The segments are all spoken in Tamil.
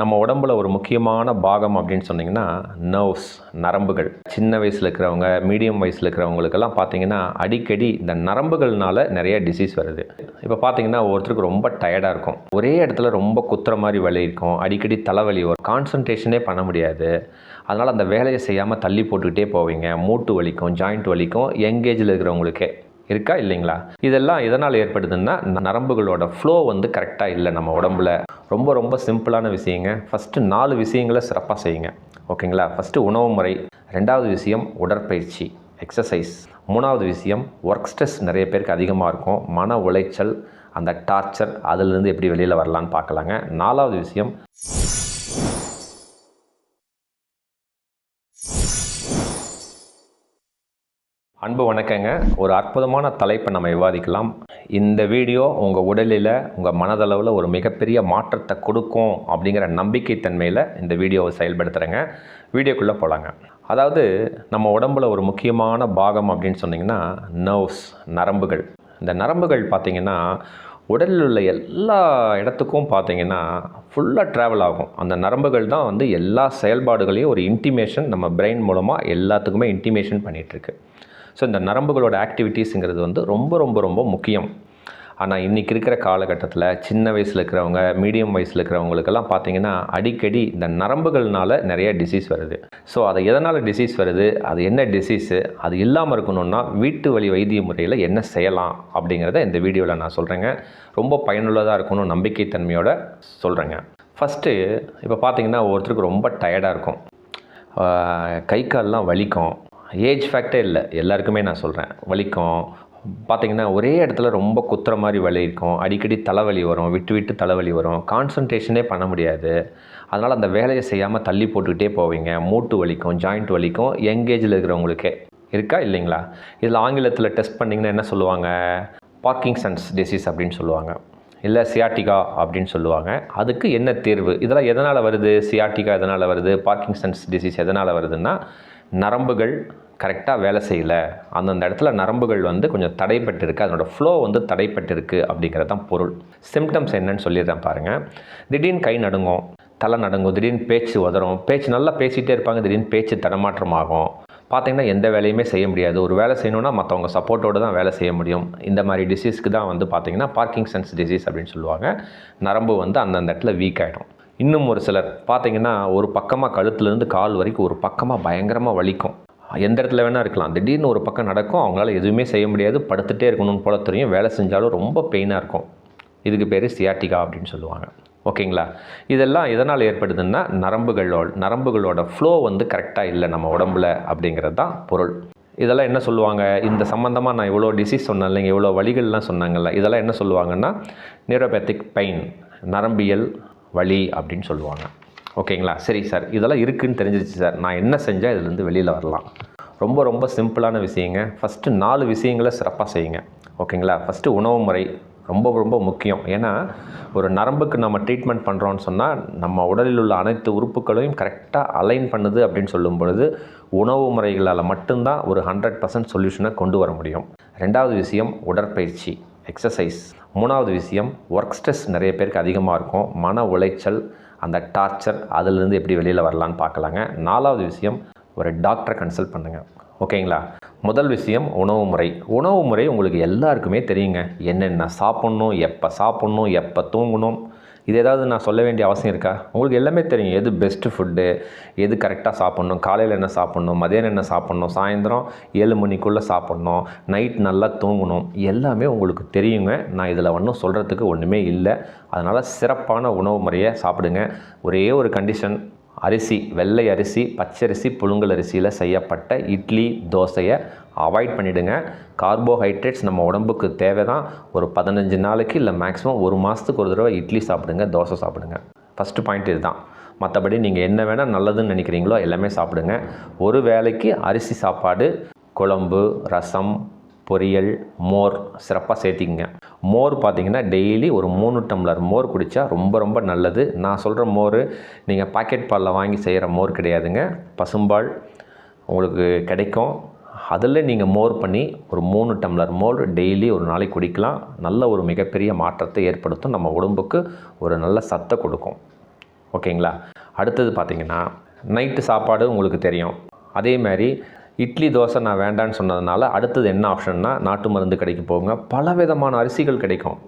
நம்ம உடம்புல ஒரு முக்கியமான பாகம் அப்படின்னு சொன்னிங்கன்னா நர்வ்ஸ் நரம்புகள். சின்ன வயசில் இருக்கிறவங்க மீடியம் வயசில் இருக்கிறவங்களுக்கெல்லாம் பார்த்தீங்கன்னா அடிக்கடி இந்த நரம்புகள்னால நிறைய டிசீஸ் வருது. இப்போ பார்த்தீங்கன்னா ஒருத்தருக்கு ரொம்ப டயர்டாக இருக்கும். ஒரே இடத்துல ரொம்ப குத்துற மாதிரி வலி இருக்கும். அடிக்கடி தலைவலி வரும். கான்சன்ட்ரேஷனே பண்ண முடியாது. அதனால் அந்த வேலையை செய்யாமல் தள்ளி போட்டுக்கிட்டே போவீங்க. மூட்டு வலிக்கும் ஜாயிண்ட் வலிக்கும் யங்கேஜில் இருக்கிறவங்களுக்கே. இருக்கா இல்லைங்களா? இதெல்லாம் எதனால் ஏற்படுதுன்னா நரம்புகளோட ஃப்ளோ வந்து கரெக்டாக இல்லை நம்ம உடம்புல. ரொம்ப ரொம்ப சிம்பிளான விஷயங்க. ஃபஸ்ட்டு நாலு விஷயங்களை சிறப்பாக செய்யுங்க. ஓகேங்களா? ஃபஸ்ட்டு உணவு முறை. ரெண்டாவது விஷயம் உடற்பயிற்சி எக்ஸசைஸ் மூணாவது விஷயம் ஒர்க் ஸ்ட்ரெஸ் நிறைய பேருக்கு அதிகமாக இருக்கும். மன உளைச்சல் அந்த டார்ச்சர் அதிலிருந்து எப்படி வெளியில் வரலான்னு பார்க்கலாங்க. நாலாவது விஷயம் அன்பு வணக்கங்க. ஒரு அற்புதமான தலைப்பை நம்ம விவாதிக்கலாம். இந்த வீடியோ உங்கள் உடலில் உங்கள் மனதளவில் ஒரு மிகப்பெரிய மாற்றத்தை கொடுக்கும் அப்படிங்கிற நம்பிக்கை தன்மையில் இந்த வீடியோவை செயல்படுத்துகிறேங்க வீடியோக்குள்ளே போகலாங்க அதாவது நம்ம உடம்புல ஒரு முக்கியமான பாகம் அப்படின்னு சொன்னிங்கன்னா நர்வ்ஸ் நரம்புகள். இந்த நரம்புகள் பார்த்திங்கன்னா உடலில் உள்ள எல்லா இடத்துக்கும் பார்த்தீங்கன்னா ஃபுல்லாக ட்ராவல் ஆகும். அந்த நரம்புகள் தான் வந்து எல்லா செயல்பாடுகளையும் ஒரு இன்டிமேஷன் நம்ம பிரெயின் மூலமாக எல்லாத்துக்குமே இன்டிமேஷன் பண்ணிகிட்ருக்கு ஸோ இந்த நரம்புகளோட ஆக்டிவிட்டீஸுங்கிறது வந்து ரொம்ப ரொம்ப ரொம்ப முக்கியம். ஆனால் இன்றைக்கி இருக்கிற காலகட்டத்தில் சின்ன வயசில் இருக்கிறவங்க மீடியம் வயசில் இருக்கிறவங்களுக்கெல்லாம் பார்த்தீங்கன்னா அடிக்கடி இந்த நரம்புகள்னால நிறைய டிசீஸ் வருது. ஸோ அது எதனால் டிசீஸ் வருது? அது என்ன டிசீஸு அது இல்லாமல் இருக்கணும்னா வீட்டு வழி வைத்திய முறையில் என்ன செய்யலாம்? அப்படிங்கிறத இந்த வீடியோவில் நான் சொல்கிறேங்க ரொம்ப பயனுள்ளதாக இருக்கணும் நம்பிக்கைத்தன்மையோட சொல்கிறேங்க ஃபஸ்ட்டு இப்போ பார்த்திங்கன்னா ஒருத்தருக்கு ரொம்ப டயர்டாக இருக்கும். கை கால்லாம் வலிக்கும். ஏஜ் ஃபேக்டே இல்லை. எல்லாருக்குமே நான் சொல்கிறேன் வலிக்கும். பார்த்திங்கன்னா ஒரே இடத்துல ரொம்ப குத்துற மாதிரி வலி இருக்கும். அடிக்கடி தலைவலி வரும். விட்டு விட்டு தலைவலி வரும். கான்சன்ட்ரேஷனே பண்ண முடியாது. அதனால் அந்த வேலையை செய்யாமல் தள்ளி போட்டுக்கிட்டே போவீங்க. மூட்டு வலிக்கும் ஜாயிண்ட் வலிக்கும். யங்கேஜில் இருக்கிறவங்களுக்கே. இருக்கா? இல்லைங்களா? இதில் ஆங்கிலத்தில் டெஸ்ட் பண்ணிங்கன்னா என்ன சொல்லுவாங்க? பார்க்கிங்சன்ஸ் டிசீஸ் அப்படின்னு சொல்லுவாங்க. இல்லை சியாட்டிகா அப்படின்னு சொல்லுவாங்க. அதுக்கு என்ன தீர்வு? இதெல்லாம் எதனால் வருது? சியாட்டிகா எதனால் வருது? பார்க்கிங்சன்ஸ் டிசீஸ் எதனால் வருதுன்னா நரம்புகள் கரெக்டாக வேலை செய்யலை. அந்தந்த இடத்துல நரம்புகள் வந்து கொஞ்சம் தடைப்பட்டிருக்கு. அதனோட ஃப்ளோ வந்து தடைப்பட்டிருக்கு அப்படிங்கிறது தான் பொருள். சிம்டம்ஸ் என்னன்னு சொல்லிடுறேன் பாருங்கள் திடீர்னு கை நடுங்கும் தலை நடுங்கும் திடீர்னு பேச்சு உதறும். பேச்சு நல்லா பேசிகிட்டே இருப்பாங்க. திடீர்னு பேச்சு தடமாற்றமாகும். பார்த்தீங்கன்னா எந்த வேலையுமே செய்ய முடியாது. ஒரு வேலை செய்யணும்னா மற்றவங்க சப்போர்ட்டோடு தான் வேலை செய்ய முடியும். இந்த மாதிரி டிசீஸ்க்கு தான் வந்து பார்த்திங்கன்னா பார்க்கிங் சென்ஸ் டிசீஸ் அப்படின்னு சொல்லுவாங்க. நரம்பு வந்து அந்தந்த இடத்துல வீக் ஆகிடும் இன்னும் ஒரு சிலர். பார்த்தீங்கன்னா ஒரு பக்கமாக கழுத்துலேருந்து கால் வரைக்கும் ஒரு பக்கமாக பயங்கரமாக வலிக்கும். எந்த இடத்துல வேணால் இருக்கலாம். திடீர்னு ஒரு பக்கம் நடக்கும் அவங்களால எதுவுமே செய்ய முடியாது. படுத்துகிட்டே இருக்கணும்னு போல தெரியும். வேலை செஞ்சாலும் ரொம்ப பெயினாக இருக்கும். இதுக்கு பேர் சியாட்டிகா அப்படின்னு சொல்லுவாங்க. ஓகேங்களா? இதெல்லாம் எதனால் ஏற்படுதுன்னா நரம்புகளோட நரம்புகளோட ஃப்ளோ வந்து கரெக்டாக இல்லை நம்ம உடம்புல அப்படிங்கிறது தான் பொருள். இதெல்லாம் என்ன சொல்லுவாங்க? இந்த சம்மந்தமாக நான் இவ்வளோ டிசீஸ் சொன்னேன் இல்லைங்க இவ்வளோ வலிகள்லாம் சொன்னாங்கல்ல இதெல்லாம் என்ன சொல்லுவாங்கன்னா நியூரோபேத்திக் பெயின் நரம்பியல் வலி அப்படின்னு சொல்லுவாங்க. ஓகேங்களா? சரி சார் இதெல்லாம் இருக்குதுன்னு தெரிஞ்சிருச்சு சார். நான் என்ன செஞ்சால் இதுலேருந்து வெளியில் வரலாம். ரொம்ப ரொம்ப சிம்பிளான விஷயங்க. ஃபஸ்ட்டு நாலு விஷயங்களை சிறப்பாக செய்யுங்க. ஓகேங்களா? ஃபஸ்ட்டு உணவு முறை ரொம்ப ரொம்ப முக்கியம். ஏன்னா ஒரு நரம்புக்கு நம்ம ட்ரீட்மெண்ட் பண்ணுறோன்னு சொன்னால் நம்ம உடலில் உள்ள அனைத்து உறுப்புகளையும் கரெக்டாக அலைன் பண்ணுது அப்படின்னு சொல்லும் பொழுது உணவு முறைகளால் மட்டும்தான் ஒரு ஹண்ட்ரட் பர்சன்ட் சொல்யூஷனை கொண்டு வர முடியும். ரெண்டாவது விஷயம் உடற்பயிற்சி. எக்ஸசைஸ் மூணாவது விஷயம் ஒர்க் ஸ்ட்ரெஸ் நிறைய பேருக்கு அதிகமாக இருக்கும். மன உளைச்சல் அந்த டார்ச்சர் அதிலிருந்து எப்படி வெளியில் வரலான்னு பார்க்கலாங்க. நாலாவது விஷயம் ஒரு டாக்டரை கன்சல்ட் பண்ணுங்கள் ஓகேங்களா? முதல் விஷயம் உணவு முறை. உணவு முறை உங்களுக்கு எல்லாருக்குமே தெரியுங்க. என்னென்ன சாப்பிட்ணும் எப்போ சாப்பிட்ணும் எப்போ தூங்கணும் இது ஏதாவது நான் சொல்ல வேண்டிய அவசியம் இருக்கா? உங்களுக்கு எல்லாமே தெரியும். எது பெஸ்ட்டு ஃபுட்டு எது கரெக்டாக சாப்பிட்ணும்? காலையில் என்ன சாப்பிட்ணும்? மதியானம் என்ன சாப்பிட்ணும்? சாயந்தரம் ஏழு மணிக்குள்ளே சாப்பிட்ணும். நைட் நல்லா தூங்கணும். எல்லாமே உங்களுக்கு தெரியுங்க. நான் இதில் ஒன்றும் சொல்கிறதுக்கு ஒன்றுமே இல்லை. அதனால் சிறப்பான உணவு முறையை சாப்பிடுங்க. ஒரே ஒரு கண்டிஷன் அரிசி வெள்ளை அரிசி பச்சரிசி புழுங்கல் அரிசியில் செய்யப்பட்ட இட்லி தோசையை அவாய்ட் பண்ணிவிடுங்க கார்போஹைட்ரேட்ஸ் நம்ம உடம்புக்கு தேவை தான் ஒரு பதினஞ்சு நாளைக்கு இல்லை மேக்ஸிமம் ஒரு மாதத்துக்கு ஒரு தடவை இட்லி சாப்பிடுங்க தோசை சாப்பிடுங்க. ஃபஸ்ட்டு பாயிண்ட் இதுதான். மற்றபடி நீங்கள் என்ன வேணால் நல்லதுன்னு நினைக்கிறீங்களோ எல்லாமே சாப்பிடுங்க. ஒரு வேளைக்கு அரிசி சாப்பாடு குழம்பு ரசம் பொரியல் மோர் சிறப்பாக சேர்த்திக்கங்க. மோர் பார்த்தீங்கன்னா டெய்லி ஒரு மூணு டம்ளர் மோர் குடித்தா ரொம்ப ரொம்ப நல்லது. நான் சொல்கிற மோர் நீங்கள் பாக்கெட் பாலில் வாங்கி செய்கிற மோர் கிடையாதுங்க. பசும்பால் உங்களுக்கு கிடைக்கும். அதில் நீங்கள் மோர் பண்ணி ஒரு மூணு டம்ளர் மோர் டெய்லி ஒரு நாளைக்கு குடிக்கலாம். நல்ல ஒரு மிகப்பெரிய மாற்றத்தை ஏற்படுத்தும். நம்ம உடம்புக்கு ஒரு நல்ல சத்தை கொடுக்கும். ஓகேங்களா? அடுத்தது பார்த்திங்கன்னா நைட்டு சாப்பாடு உங்களுக்கு தெரியும். அதே மாதிரி இட்லி தோசை நான் வேண்டான்னு சொன்னதுனால அடுத்தது என்ன ஆப்ஷன்னா நாட்டு மருந்து கடைக்கு போங்க. பல விதமான அரிசிகள் கிடைக்கும்.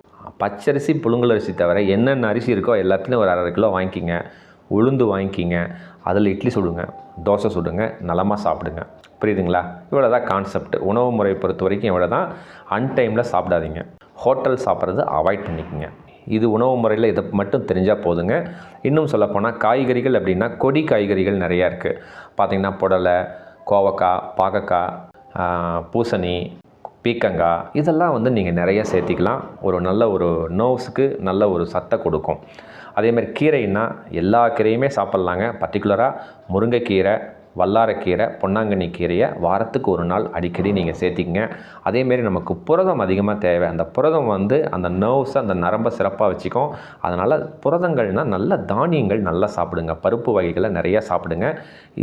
பச்சரிசி புழுங்கல் அரிசி தவிர என்னென்ன அரிசி இருக்கோ எல்லாத்துலேயும் ஒரு அரை கிலோ வாங்கிக்கிங்க. உளுந்து வாங்கிக்கிங்க. அதில் இட்லி சுடுங்க தோசை சுடுங்க நலமாக சாப்பிடுங்க. புரியுதுங்களா? இவ்வளோ தான் கான்செப்ட் உணவு முறை பொறுத்த வரைக்கும் இவ்வளோ தான் அன்டைமில் சாப்பிடாதீங்க. ஹோட்டல் சாப்பிட்றது அவாய்ட் பண்ணிக்கோங்க. இது உணவு முறையில் இதை மட்டும் தெரிஞ்சால் போதுங்க. இன்னும் சொல்லப்போனால் காய்கறிகள் அப்படின்னா கொடி காய்கறிகள் நிறையா இருக்குது பார்த்திங்கன்னா புடலை கோவக்காய் பாகக்காய் பூசணி பீக்கங்காய் இதெல்லாம் வந்து நீங்கள் நிறைய சேர்த்திக்கலாம். ஒரு நல்ல ஒரு நோவ்ஸுக்கு நல்ல ஒரு சத்தை கொடுக்கும். அதேமாதிரி கீரைன்னா எல்லா கீரையுமே சாப்பிட்லாங்க. பர்டிகுலராக முருங்கைக்கீரை வல்லாரக்கீரை பொன்னாங்கண்ணி கீரையை வாரத்துக்கு ஒரு நாள் அடிக்கடி நீங்கள் சேர்த்திக்கங்க. அதேமாரி நமக்கு புரதம் அதிகமாக தேவை. அந்த புரதம் வந்து அந்த நர்வ்ஸை அந்த நரம்பை சிறப்பாக வச்சுக்கும். அதனால் புரதங்கள்னால் நல்ல தானியங்கள் நல்லா சாப்பிடுங்க. பருப்பு வகைகளை நிறையா சாப்பிடுங்க.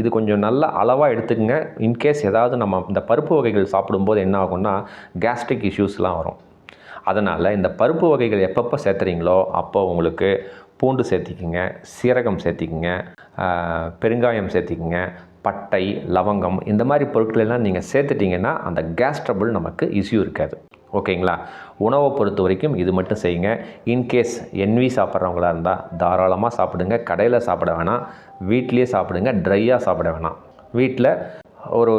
இது கொஞ்சம் நல்ல அளவாக எடுத்துக்கங்க. இன்கேஸ் ஏதாவது நம்ம இந்த பருப்பு வகைகள் சாப்பிடும்போது என்ன ஆகும்னா கேஸ்ட்ரிக் இஷ்யூஸ்லாம் வரும். அதனால் இந்த பருப்பு வகைகள் எப்பப்போ சேர்த்துறீங்களோ அப்போ உங்களுக்கு பூண்டு சேர்த்திக்குங்க சீரகம் சேர்த்திக்குங்க பெருங்காயம் சேர்த்திக்குங்க பட்டை லவங்கம் இந்த மாதிரி பொருட்கள் எல்லாம் நீங்கள் சேர்த்துட்டிங்கன்னா அந்த கேஸ் ட்ரபிள் நமக்கு இஷ்யூ இருக்காது. ஓகேங்களா? உணவை பொறுத்த வரைக்கும் இது மட்டும் செய்யுங்க. இன்கேஸ் என்வி சாப்பிட்றவங்களா இருந்தால் தாராளமாக சாப்பிடுங்க. கடையில் சாப்பிட வேணாம். வீட்லேயே சாப்பிடுங்க. ட்ரையாக சாப்பிட வேணாம். வீட்டில் ஒரு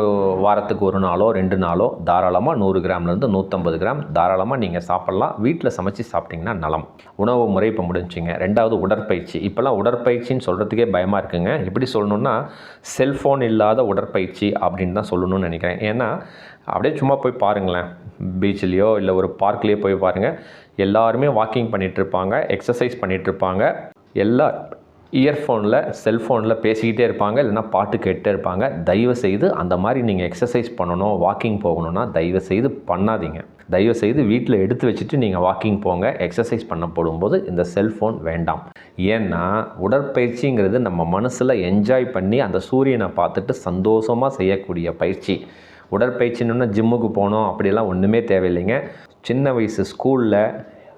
வாரத்துக்கு ஒரு நாளோ ரெண்டு நாளோ தாராளமாக நூறு கிராம்லேருந்து நூற்றம்பது கிராம் தாராளமாக நீங்கள் சாப்பிட்லாம். வீட்டில் சமைச்சு சாப்பிட்டிங்கன்னா நலம். உணவு முறை இப்போ முடிஞ்சிங்க ரெண்டாவது உடற்பயிற்சி. இப்போல்லாம் உடற்பயிற்சின்னு சொல்கிறதுக்கே பயமாக இருக்குங்க. எப்படி சொல்லணுன்னா செல்ஃபோன் இல்லாத உடற்பயிற்சி அப்படின்னு தான் சொல்லணும்னு நினைக்கிறேன். ஏன்னா அப்படியே சும்மா போய் பாருங்களேன். பீச்லேயோ இல்லை ஒரு பார்க்லேயோ போய் பாருங்கள் எல்லாருமே வாக்கிங் பண்ணிகிட்ருப்பாங்க எக்ஸசைஸ் பண்ணிகிட்ருப்பாங்க எல்லா இயர்ஃபோனில் செல்ஃபோனில் பேசிக்கிட்டே இருப்பாங்க இல்லைன்னா பாட்டு கேட்டே இருப்பாங்க. தயவு செய்து அந்த மாதிரி நீங்கள் எக்ஸசைஸ் பண்ணணும் வாக்கிங் போகணுன்னா தயவு செய்து பண்ணாதீங்க. தயவு செய்து வீட்டில் எடுத்து வச்சுட்டு நீங்கள் வாக்கிங் போங்க. எக்ஸசைஸ் பண்ண போடும்போது இந்த செல்ஃபோன் வேண்டாம். ஏன்னா உடற்பயிற்சிங்கிறது நம்ம மனசில் என்ஜாய் பண்ணி அந்த சூரியனை பார்த்துட்டு சந்தோஷமாக செய்யக்கூடிய பயிற்சி. உடற்பயிற்சின்னு ஜிம்முக்கு போனோம் அப்படிலாம் ஒன்றுமே தேவையில்லைங்க. சின்ன வயசு ஸ்கூலில்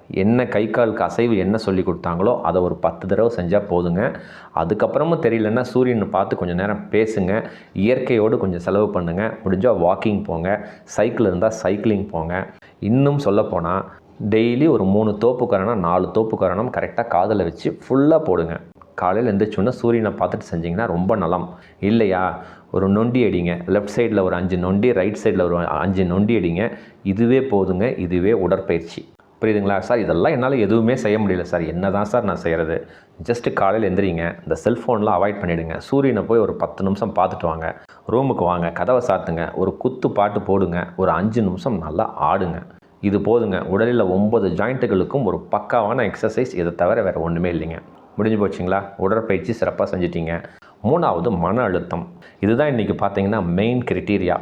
என்ன கை காலுக்கு அசைவு என்ன சொல்லி கொடுத்தாங்களோ அதை ஒரு பத்து தடவை செஞ்சால் போதுங்க. அதுக்கப்புறமும் தெரியலன்னா சூரியனை பார்த்து கொஞ்சம் நேரம் பேசுங்க. இயற்கையோடு கொஞ்சம் செலவு பண்ணுங்கள் முடிஞ்சால் வாக்கிங் போங்க. சைக்கிள் இருந்தால் சைக்கிளிங் போங்க. இன்னும் சொல்லப்போனால் டெய்லி ஒரு மூணு தோப்பு கரணம் நாலு தோப்பு கரணம் கரெக்டாக காதில் வச்சு ஃபுல்லாக போடுங்க. காலையில் எழுந்திரிச்சோன்னா சூரியனை பார்த்துட்டு செஞ்சிங்கன்னா ரொம்ப நலம். இல்லையா? ஒரு நொண்டி அடிங்க. லெஃப்ட் சைடில் ஒரு அஞ்சு நொண்டி ரைட் சைடில் ஒரு அஞ்சு நொண்டி அடிங்க. இதுவே போதுங்க. இதுவே உடற்பயிற்சி. புரியுதுங்களா? சார் இதெல்லாம் என்னால் எதுவுமே செய்ய முடியல சார். என்ன தான் சார் நான் செய்கிறது ஜஸ்ட்டு காலையில் எந்திரிங்க. இந்த செல்ஃபோன்லாம் அவாய்ட் பண்ணிவிடுங்க சூரியனை போய் ஒரு பத்து நிமிஷம் பார்த்துட்டு வாங்க. ரூமுக்கு வாங்க. கதவை சாத்துங்க. ஒரு குத்து பாட்டு போடுங்க. ஒரு அஞ்சு நிமிஷம் நல்லா ஆடுங்க. இது போதுங்க. உடலில் ஒம்பது ஜாயிண்ட்டுகளுக்கும் ஒரு பக்காவான எக்ஸசைஸ் இதை தவிர வேறு ஒன்றுமே இல்லைங்க. முடிஞ்சு போச்சுங்களா? உடற்பயிற்சி சிறப்பாக செஞ்சிட்டீங்க. மூணாவது மன அழுத்தம். இதுதான் இன்றைக்கி பார்த்தீங்கன்னா மெயின் கிரிட்டீரியா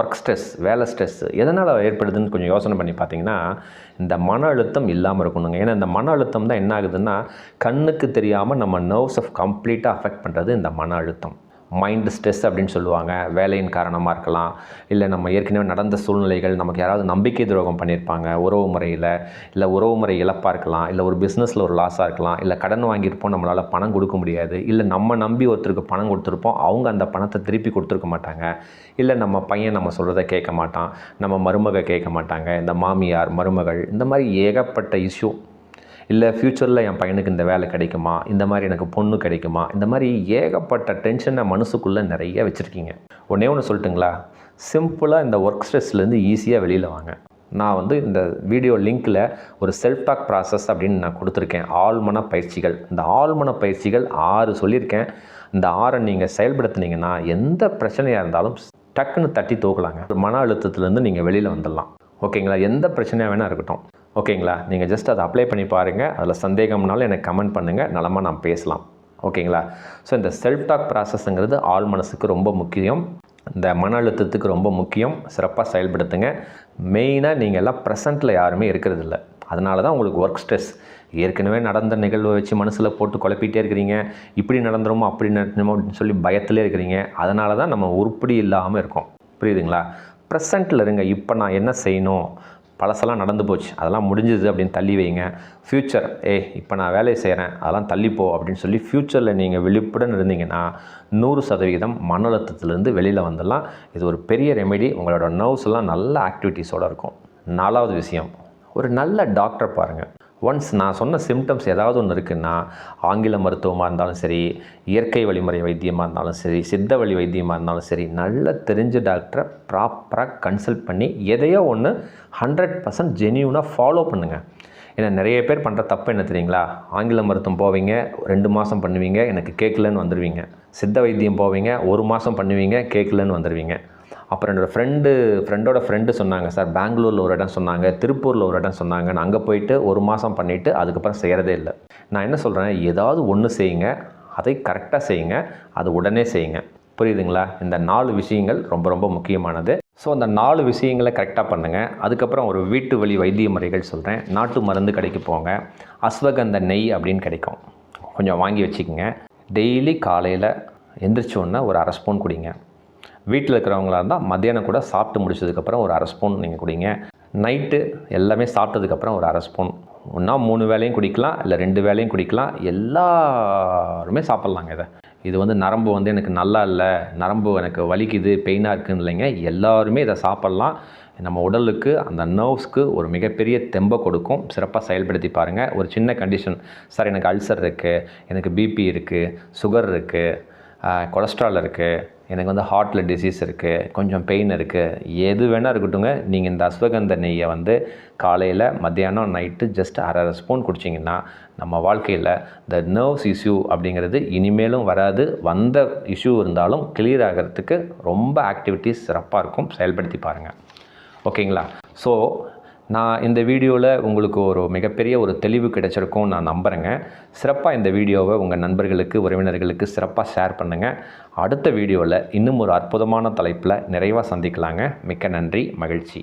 ஒர்க் ஸ்ட்ரெஸ் வேலை ஸ்ட்ரெஸ் எதனால் ஏற்படுதுன்னு கொஞ்சம் யோசனை பண்ணி பார்த்தீங்கன்னா இந்த மன அழுத்தம் இல்லாமல் இருக்கணுங்க. ஏன்னா இந்த மன அழுத்தம் தான் என்ன ஆகுதுன்னா கண்ணுக்கு தெரியாமல் நம்ம நர்வ்ஸை கம்ப்ளீட்டாக அஃபெக்ட் பண்ணுறது இந்த மன அழுத்தம். மைண்டு ஸ்ட்ரெஸ் அப்படின்னு சொல்லுவாங்க. வேலையின் காரணமாக இருக்கலாம். இல்லை நம்ம ஏற்கனவே நடந்த சூழ்நிலைகள் நமக்கு யாராவது நம்பிக்கை துரோகம் பண்ணியிருப்பாங்க உறவு முறையில் இல்லை உறவு முறை இழப்பாக இருக்கலாம். இல்லை ஒரு பிஸ்னஸில் ஒரு லாஸாக இருக்கலாம். இல்லை கடன் வாங்கியிருப்போம் நம்மளால் பணம் கொடுக்க முடியாது. இல்லை நம்ம நம்பி ஒருத்தருக்கு பணம் கொடுத்துருப்போம் அவங்க அந்த பணத்தை திருப்பி கொடுத்துருக்க மாட்டாங்க. இல்லை நம்ம பையன் நம்ம சொல்கிறத கேட்க மாட்டான். நம்ம மருமக கேட்க மாட்டாங்க. இந்த மாமியார் மருமகள் இந்த மாதிரி ஏகப்பட்ட இஷ்யூ இல்லை ஃப்யூச்சரில் என் பையனுக்கு இந்த வேலை கிடைக்குமா? இந்த மாதிரி எனக்கு பொண்ணு கிடைக்குமா? இந்த மாதிரி ஏகப்பட்ட டென்ஷனை மனசுக்குள்ளே நிறைய வச்சுருக்கீங்க. ஒன்றே ஒன்று சொல்லட்டுங்களா? சிம்பிளாக இந்த ஒர்க் ஸ்ட்ரெஸ்லேருந்து ஈஸியாக வெளியில் வாங்க. நான் வந்து இந்த வீடியோ லிங்க்கில் ஒரு செல்ஃப் டாக் ப்ராசஸ் அப்படின்னு நான் கொடுத்துருக்கேன். ஆழ்மன பயிற்சிகள். இந்த ஆழ்மன பயிற்சிகள் ஆறு சொல்லியிருக்கேன். இந்த ஆறை நீங்கள் செயல்படுத்துனீங்கன்னா எந்த பிரச்சனையாக இருந்தாலும் டக்குன்னு தட்டி தூக்கலாங்க. மன அழுத்தத்துலேருந்து நீங்கள் வெளியில் வந்துடலாம். ஓகேங்களா? எந்த பிரச்சனையாக வேணால் இருக்கட்டும். ஓகேங்களா? நீங்கள் ஜஸ்ட் அதை அப்ளை பண்ணி பாருங்கள் அதில் சந்தேகம்னாலும் எனக்கு கமெண்ட் பண்ணுங்கள் நலமாக நான் பேசலாம். ஓகேங்களா? ஸோ இந்த செல்ஃப் டாக் ப்ராசஸ்ங்கிறது ஆள் மனசுக்கு ரொம்ப முக்கியம். இந்த மன அழுத்தத்துக்கு ரொம்ப முக்கியம். சிறப்பாக செயல்படுத்துங்க. மெயினாக நீங்கள் எல்லாம் ப்ரெசண்ட்டில் யாருமே இருக்கிறது இல்லை. அதனால தான் உங்களுக்கு ஒர்க் ஸ்ட்ரெஸ் ஏற்கனவே நடந்த நிகழ்வை வச்சு மனசில் போட்டு குழப்பிட்டே இருக்கிறீங்க. இப்படி நடந்துருமோ அப்படி நடந்துமோ அப்படின்னு சொல்லி பயத்திலே இருக்கிறீங்க. அதனால தான் நம்ம உருப்படி இல்லாமல் இருக்கோம். புரியுதுங்களா? ப்ரெசண்ட்டில் இருங்க. இப்போ நான் என்ன செய்யணும்? பழசெல்லாம் நடந்து போச்சு. அதெல்லாம் முடிஞ்சுது அப்படின்னு தள்ளி வைங்க. ஃப்யூச்சர் ஏய் இப்போ நான் வேலையை செய்கிறேன் அதெல்லாம் தள்ளிப்போ அப்படின்னு சொல்லி ஃப்யூச்சரில் நீங்கள் விழிப்புடன் இருந்தீங்கன்னா நூறு சதவிகிதம் மன அழுத்தத்துலேருந்து வெளியில் வந்துடலாம். இது ஒரு பெரிய ரெமெடி உங்களோட நர்வ்ஸ் எல்லாம் நல்ல ஆக்டிவிட்டீஸோடு இருக்கும். நாலாவது விஷயம் ஒரு நல்ல டாக்டர் பாருங்கள் ஒன்ஸ் நான் சொன்ன சிம்டம்ஸ் ஏதாவது ஒன்று இருக்குன்னா ஆங்கில மருத்துவமாக இருந்தாலும் சரி இயற்கை வழிமுறை வைத்தியமாக இருந்தாலும் சரி சித்த வழி வைத்தியமாக இருந்தாலும் சரி நல்ல தெரிஞ்ச டாக்டரை ப்ராப்பராக கன்சல்ட் பண்ணி எதையோ ஒன்று ஹண்ட்ரட் பர்சன்ட் ஜென்யூனாக ஃபாலோ பண்ணுங்கள் ஏன்னா நிறைய பேர் பண்ணுற தப்பு என்ன தெரியுங்களா? ஆங்கில மருத்துவம் போவீங்க ரெண்டு மாதம் பண்ணுவீங்க எனக்கு கேட்கலன்னு வந்துடுவீங்க சித்த வைத்தியம் போவீங்க ஒரு மாதம் பண்ணுவீங்க கேட்கலன்னு வந்துடுவீங்க அப்புறம் என்னோடய ஃப்ரெண்டு ஃப்ரெண்டோட ஃப்ரெண்டு சொன்னாங்க சார் பெங்களூரில் ஒரு இடம் சொன்னாங்க திருப்பூரில் ஒரு இடம் சொன்னாங்க. நான் அங்கே போயிட்டு ஒரு மாதம் பண்ணிவிட்டு அதுக்கப்புறம் செய்கிறதே இல்லை. நான் என்ன சொல்கிறேன் ஏதாவது ஒன்று செய்யுங்க. அதை கரெக்டாக செய்யுங்க. அது உடனே செய்யுங்க. புரியுதுங்களா? இந்த நாலு விஷயங்கள் ரொம்ப ரொம்ப முக்கியமானது. ஸோ அந்த நாலு விஷயங்களை கரெக்டாக பண்ணுங்கள் அதுக்கப்புறம் ஒரு வீட்டு வழி வைத்திய முறைகள் சொல்கிறேன் நாட்டு மருந்து கடைக்கு போங்க. அஸ்வகந்த நெய் அப்படின்னு கிடைக்கும். கொஞ்சம் வாங்கி வச்சுக்கோங்க. டெய்லி காலையில் எந்திரிச்ச ஒரு அரை ஸ்பூன் குடிங்க. வீட்டில் இருக்கிறவங்களா இருந்தால் மத்தியானம் கூட சாப்பிட்டு முடிச்சதுக்கப்புறம் ஒரு அரை ஸ்பூன் நீங்கள் குடிங்க. நைட்டு எல்லாமே சாப்பிட்டதுக்கப்புறம் ஒரு அரை ஸ்பூன். ஒன்றா மூணு வேலையும் குடிக்கலாம் இல்லை ரெண்டு வேலையும் குடிக்கலாம். எல்லாருமே சாப்பிட்லாங்க இதை. இது வந்து நரம்பு வந்து எனக்கு நல்லா இல்லை நரம்பு எனக்கு வலிக்குது பெயினாக இருக்குன்னு இல்லைங்க. எல்லாருமே இதை சாப்பிட்லாம். நம்ம உடலுக்கு அந்த நர்வ்ஸ்க்கு ஒரு மிகப்பெரிய தெம்பை கொடுக்கும். சிறப்பாக செயல்படுத்தி பாருங்கள் ஒரு சின்ன கண்டிஷன் சார் எனக்கு அல்சர் இருக்குது எனக்கு பிபி இருக்குது சுகர் இருக்குது கொலஸ்ட்ரால் இருக்குது எனக்கு வந்து ஹார்ட்டில் டிசீஸ் இருக்குது கொஞ்சம் பெயின் இருக்குது எது வேணால் இருக்கட்டுங்க நீங்கள் இந்த அஸ்வகந்த நெய்யை வந்து காலையில் மத்தியானம் நைட்டு ஜஸ்ட் அரை அரை ஸ்பூன் குடிச்சிங்கன்னா நம்ம வாழ்க்கையில் இந்த நர்வ்ஸ் இஷ்யூ அப்படிங்கிறது இனிமேலும் வராது. வந்த இஷ்யூ இருந்தாலும் கிளியர் ஆகிறதுக்கு ரொம்ப ஆக்டிவிட்டீஸ் சிறப்பாக இருக்கும். செயல்படுத்தி பாருங்கள் ஓகேங்களா ஸோ நான் இந்த வீடியோவில் உங்களுக்கு ஒரு மிகப்பெரிய ஒரு தெளிவு கிடைச்சிருக்கும் நான் நம்புகிறேங்க சிறப்பாக இந்த வீடியோவை உங்கள் நண்பர்களுக்கு உறவினர்களுக்கு சிறப்பாக ஷேர் பண்ணுங்கள் அடுத்த வீடியோவில் இன்னும் ஒரு அற்புதமான தலைப்பில் நிறைவாக சந்திக்கலாங்க. மிக்க நன்றி மகிழ்ச்சி.